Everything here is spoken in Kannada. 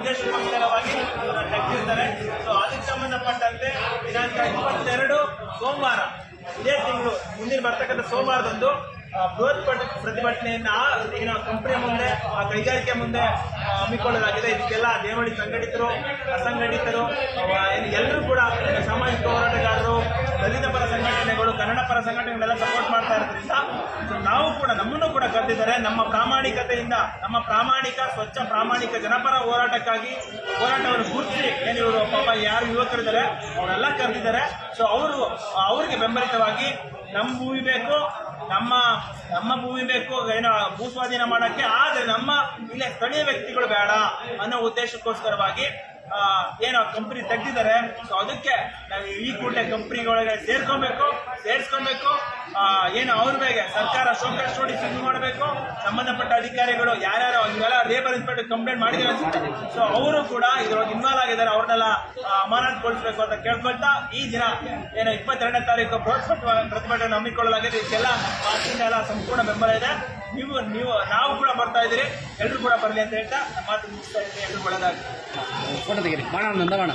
ಇದನ್ನ ತೆಗೆದಿರ್ತಾರೆ ಸೊ ಅದಕ್ಕೆ ಸಂಬಂಧಪಟ್ಟಂತೆ ದಿನಾಂಕ ಇಪ್ಪತ್ತೆರಡು ಸೋಮವಾರ, ಇದೇ ತಿಂಗಳು ಮುಂದಿನ ಬರ್ತಕ್ಕಂಥ ಸೋಮವಾರದಂದು ಬೃಹತ್ ಪ್ರತಿಭಟನೆಯನ್ನ ಏನು ಕಂಪನಿಯ ಮುಂದೆ, ಆ ಕೈಗಾರಿಕೆ ಮುಂದೆ ಹಮ್ಮಿಕೊಳ್ಳಲಾಗಿದೆ. ಇದಕ್ಕೆಲ್ಲ ದೇವಳಿ ಸಂಘಟಿತರು, ಅಸಂಘಟಿತರು ಎಲ್ಲರೂ ಕೂಡ ಸಾಮಾಜಿಕ ಹೋರಾಟಗಾರರು, ದಲಿತ ಪರ ಸಂಘಟನೆಗಳು, ಕನ್ನಡ ಪರ ಸಂಘಟನೆಗಳೆಲ್ಲ ಸಪೋರ್ಟ್ ಮಾಡ್ತಾ ಇರೋದ್ರಿಂದ ಸೊ ನಾವು ಕೂಡ ಕರೆದಿದ್ದಾರೆ ನಮ್ಮ ಪ್ರಾಮಾಣಿಕತೆಯಿಂದ, ನಮ್ಮ ಪ್ರಾಮಾಣಿಕ, ಸ್ವಚ್ಛ, ಪ್ರಾಮಾಣಿಕ ಜನಪರ ಹೋರಾಟಕ್ಕಾಗಿ ಹೋರಾಟವನ್ನು ಗುರುತಿಸಿ ಏನು ಇವರು ಪಾಪ ಯಾರು ಯುವಕರಿದ್ದಾರೆ, ಅವರೆಲ್ಲ ಕರೆದಿದ್ದಾರೆ. ಸೊ ಅವರು, ಅವರಿಗೆ ಬೆಂಬಲಿತವಾಗಿ ನಮ್ಮ ಭೂಮಿ ಬೇಕು, ನಮ್ಮ ನಮ್ಮ ಭೂಮಿ ಬೇಕು, ಏನೋ ಭೂಸ್ವಾಧೀನ ಮಾಡೋಕ್ಕೆ, ಆದರೆ ನಮ್ಮ ಇಲ್ಲೇ ಸ್ಥಳೀಯ ವ್ಯಕ್ತಿಗಳು ಬೇಡ ಅನ್ನೋ ಉದ್ದೇಶಕ್ಕೋಸ್ಕರವಾಗಿ ಏನೋ ಕಂಪ್ನಿ ತೆಗ್ದಿದ್ದಾರೆ. ಸೊ ಅದಕ್ಕೆ ನಾವು ಈ ಕೂಡಲೇ ಕಂಪ್ನಿಗಳಿಗೆ ಸೇರ್ಕೊಬೇಕು, ಸೇರಿಸ್ಕೊಬೇಕು. ಏನು ಅವ್ರ ಮೇಲೆ ಸರ್ಕಾರ ಶೋಕಾಸ್ ನೋಡಿ ಇದು ಮಾಡಬೇಕು. ಸಂಬಂಧಪಟ್ಟ ಅಧಿಕಾರಿಗಳು ಯಾರ್ಯಾರು ಇವೆಲ್ಲ ಲೇಬರ್ ಇನ್ಸ್ಪೆಕ್ಟರ್ ಕಂಪ್ಲೇಂಟ್ ಮಾಡಿದ್ದಾರೆ ಅನ್ಸುತ್ತೆ. ಸೊ ಅವರು ಕೂಡ ಇದ್ರೊಳಗೆ ಇನ್ವಾಲ್ವ್ ಆಗಿದ್ದಾರೆ. ಅವ್ರನ್ನೆಲ್ಲ ಅಮಾನತುಗೊಳಿಸಬೇಕು ಅಂತ ಕೇಳ್ಕೊಳ್ತಾ ಈ ದಿನ ಏನು ಇಪ್ಪತ್ತೆರಡನೇ ತಾರೀಕು ಬೃಹತ್ ಪ್ರತಿಭ- ಪ್ರತಿಭಟನೆ ಹಮ್ಮಿಕೊಳ್ಳಲಾಗಿದೆ. ಇದಕ್ಕೆಲ್ಲ ಪಾರ್ಟಿಯಿಂದ ಎಲ್ಲ ಸಂಪೂರ್ಣ ಬೆಂಬಲ ಇದೆ. ನೀವು ನೀವು, ನಾವು ಕೂಡ ಬರ್ತಾ ಇದ್ದೀರಿ. ಎಲ್ಲರೂ ಕೂಡ ಬರಲಿ ಅಂತ ಹೇಳ್ತಾ ಮಾತು ಮುಗಿಸ್ತಾ ಇದ್ದೀನಿ. ಎಲ್ಲರೂ ಒಳ್ಳೆದಾಗಿ ಫೋಟೋ ತೆಗೀರಿ. ಮಾಡೋಣ